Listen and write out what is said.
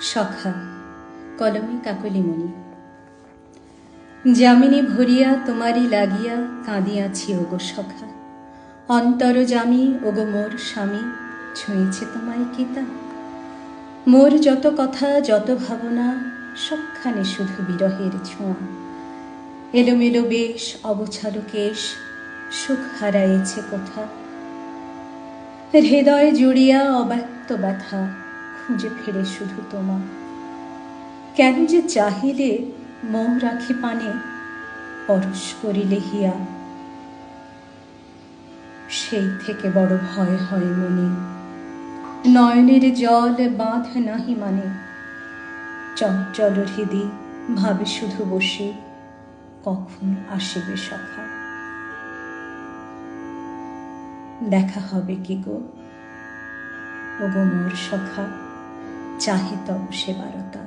সখা, কলমে কাকলিমণি যামিনী ভরিয়া তোমারই লাগিয়া কাঁদিয়াছি ওগো সখা। অন্তর জামি ওগো মোর স্বামী, ছুঁয়েছে তোমায় কিতা মোর যত কথা, যত ভাবনা, সবখানে শুধু বিরহের ছোঁয়া। এলোমেলো বেশ অবছালো কেশ, সুখ হারাইছে কোথা? হৃদয় জুড়িয়া অব্যক্ত ব্যথা। খুঁজে ফেরে শুধু তোমা। কেন যে চাহিলে মৌ রাখি পানে, পরশ করিলে হিয়া। সেই থেকে বড় ভয় হয় মনে। নয়নের জল বাঁধ নাহি মানে। চঞ্চল হৃদি ভাবে শুধু বসে, কখন আসিবে সখা? দেখা হবে কি গো? ওগো মোর সখা। চাহে তব সে বারতা